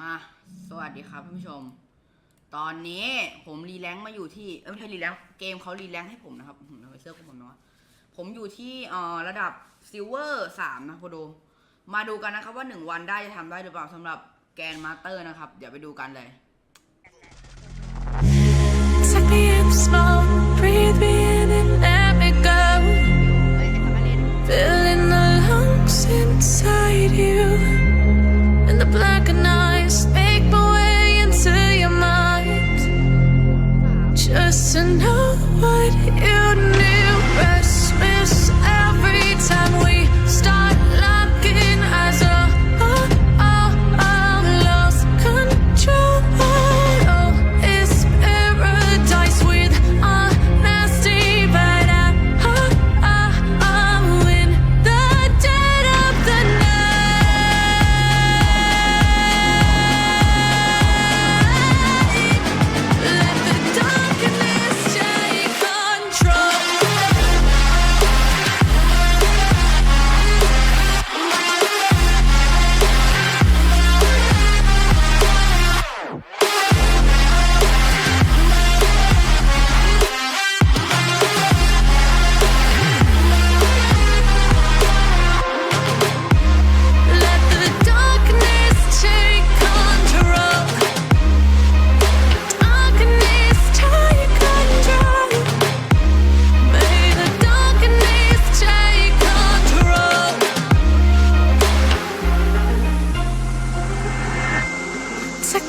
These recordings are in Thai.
มาสวัสดีครับท่านผู้ชม ตอนนี้ผมรีแลงค์มาอยู่ที่เอ้ยไม่ใช่รีแลงเกมเขารีแลงค์ให้ผมนะครับผมทำไปเสื้อของผมเนาะผมอยู่ที่เอ่อระดับซิลเวอร์สามนะพอดูมาดูกันนะครับว่าหนึ่งวันได้จะทำได้หรือเปล่าสำหรับแกนมาสเตอร์นะครับ เดี๋ยวไปดูกันเลย Take me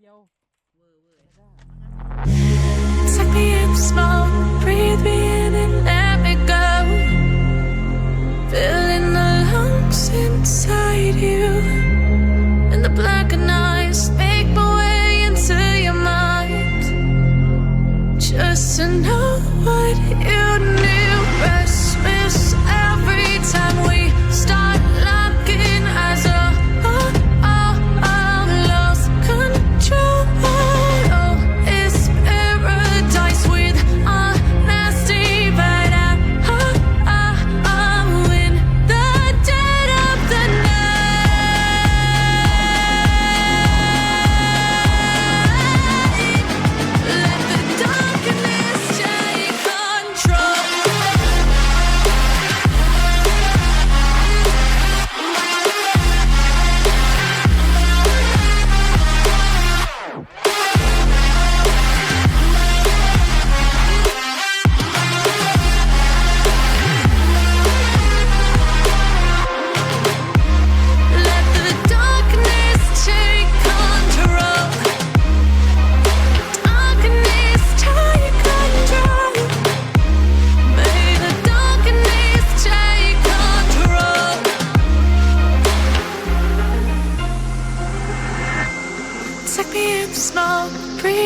หัวกูเม็ดเดียว Take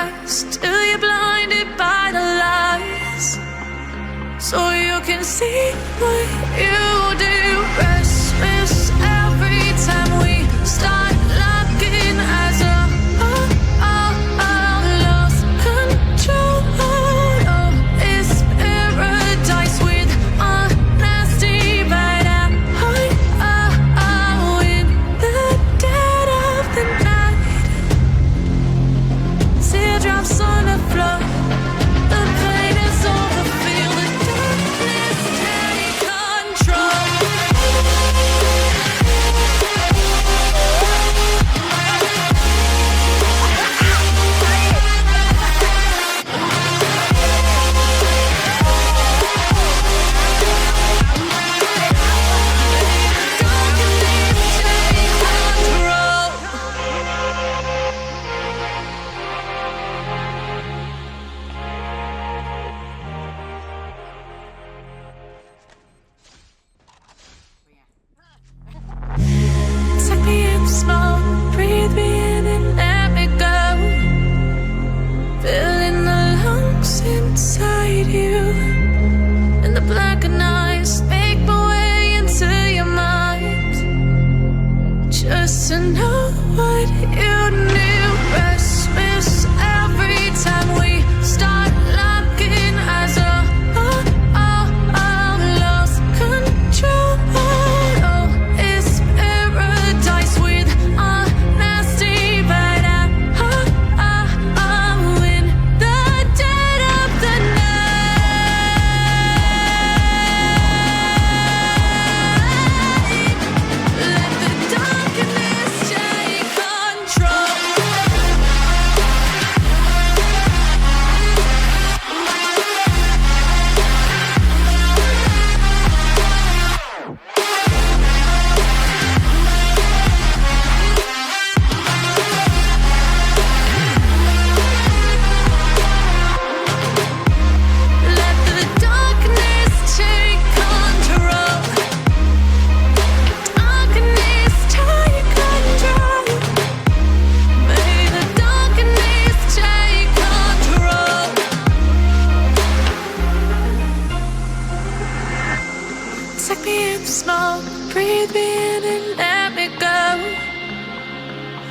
eyes till you're blinded by the lies. So you can see what you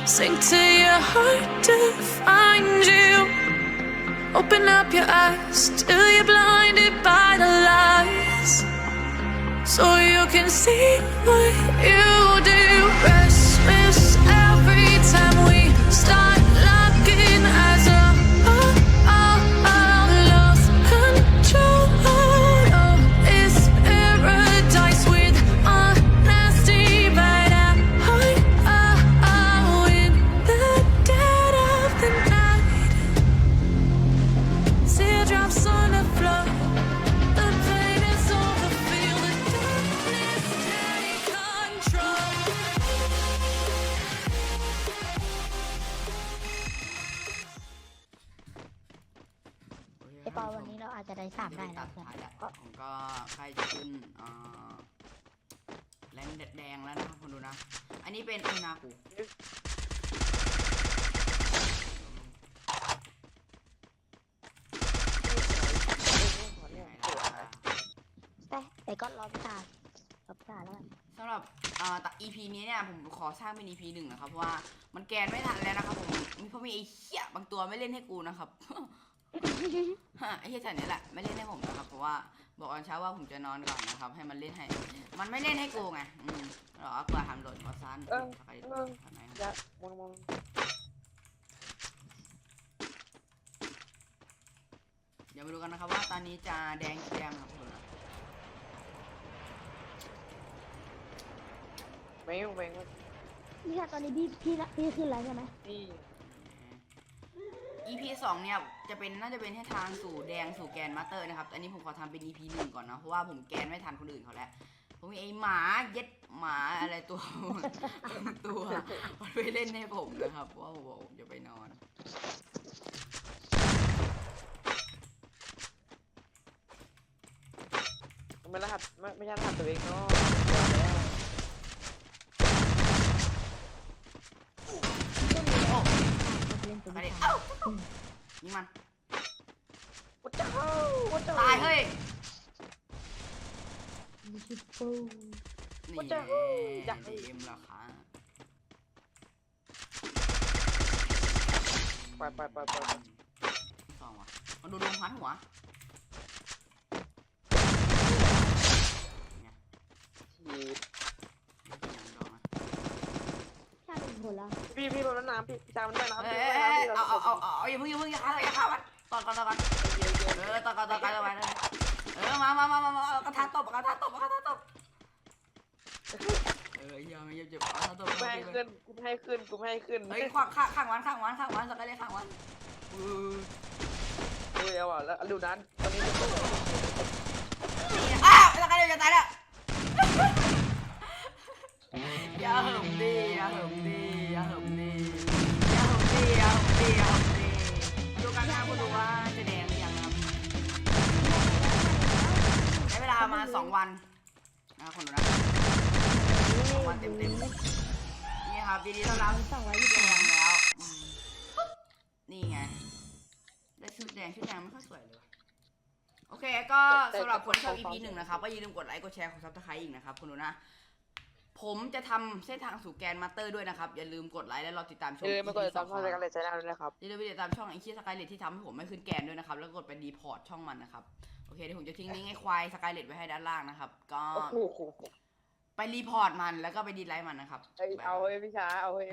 Sink to your heart to find you. Open up your eyes till you're blinded by the lies. So you can see what you do. Restless ผมก็ใกล้จะขึ้นแรงแดงแล้วนะครับคุณดูนะ อันนี้เป็นอ้นากูแต่ไอ้ก็รอพิธารับพิธาแล้วสำหรับอ่อแต่ EP นี้เนี่ยผมขอสร้างเป็น EP หนึ่งนะครับเพราะว่ามันแกนไม่ทันแล้วนะครับผมเพราะมีไอ้เหี้ยบางตัวไม่เล่นให้กูนะครับ ฮะไอ้เหี้ยจัดนี้แหละไม่เล่นให้ผมนะครับเพราะว่าบอกตอนเช้าว่าผมจะนอนก่อนนะครับ ให้มันเล่นให้ มันไม่เล่นให้กูไงอืมหรอเกลือทำหล่นก็ซันเออใครเออ ทำไมครับ Ya, bueno, bueno. เดี๋ยวมาดูกันนะครับว่าตอนนี้จะแดงแดงครับผม Vengo, vengo. นี่ค่ะตอนนี้พี่พี่ละพี่ขึ้นแล้วใช่ไหม Sí. EP สองเนี่ยจะเป็นน่าจะเป็นให้ทางสู่แดงสู่แกนมาสเตอร์นะครับ อันนี้ผมขอทำเป็น EP หนึ่งก่อนนะเพราะว่าผมแกนไม่ทันคนอื่นเขาแล้ว ผมมีไอ้หมาเย็ดหมาอะไรตัว ตัวมันไปเล่นให้ผมนะครับเพราะว่าผมบอกผมจะไปนอนไม่รหัสไม่ไม่ใช่รหัสตัวเองเนาะ ยิงมันโอ้เจ้าโอ้เจ้าตายเฮ้ยมีชิปปูนี่โอ้เจ้าอยากดีเอ็มราคาไปไปไปไปไปสองว่ะมันโดนลมพัดหัว ฉีด ยังโดนนะ ชาเป็นคนละ พี่พี่ลงน้ำพี่พี่จามันได้น้ำเอ้พี่ยว่ายน้ำพี่เอาเอาเอาเอาอย่าเพิ่งอย่าเพิ่งอย่าฆ่าอย่าฆ่ามันต่อก่อนต่อก่อนเออต่อก่อนต่อก่อนต่อก่อนเออมามามามามาเอากระทะตบกระทะตบกระทะตบเออเหี้ยไม่เจ็บเจ็บกระทะตบกูไม่ให้ขึ้นกูไม่ให้ขึ้นกูไม่ให้ขึ้นเฮ้ยข้างข้างข้างวันข้างวันข้างวันสกายเลยข้างวันเออเฮ้ยเอาอะแล้วดูนั้นตอนนี้จะอ้าวสกายเลยจะตายแล้ว อย่าเหิมดีอย่าเหิมดีอย่าเหิมดีอย่าเหิมดีอย่าเหิมดีอย่าเหิมดีดูกันนะคุณดูว่าจะแดงหรือยังครับใช้เวลามาสองวันนะครับคนดูนะสองวันเต็มเต็มๆนี่ครับดีดีต้อนรับสองร้อยชุยี่แดงแล้วนี่ไงได้ชุดแดงชุดแดงไม่ค่อยสวยเลยโอเค ก็สำหรับคนที่ชอบ EP หนึ่งนะครับก็อย่าลืมกดไลค์กดแชร์กดซับสไครต์อีกนะครับคุณดูนะ ผมจะทำเส้นทางสู่แกนมาสเตอร์ด้วยนะครับ อย่าลืมกดไลค์และรอติดตามชมเออมา EP กดสตาอมงช่องรายการเลยใช้ได้เลยนะครับ อย่าลืมไปติดตามช่องไอคีสกายเลตที่ทำให้ผมไม่ขึ้นแกนด้วยนะครับ แล้วก็กดไปดีพอร์ตช่องมันนะครับ โอเคเดี๋ยวผมจะทิ้งลิงก์ไอ้ควายสกายเลตไว้ให้ด้านล่างนะครับ ก็โอ้โหไปรีพอร์ตมันแล้วก็ไปดีไลค์มันนะครับเอาเฮ้ยพี่ช้าเอาเฮ้ย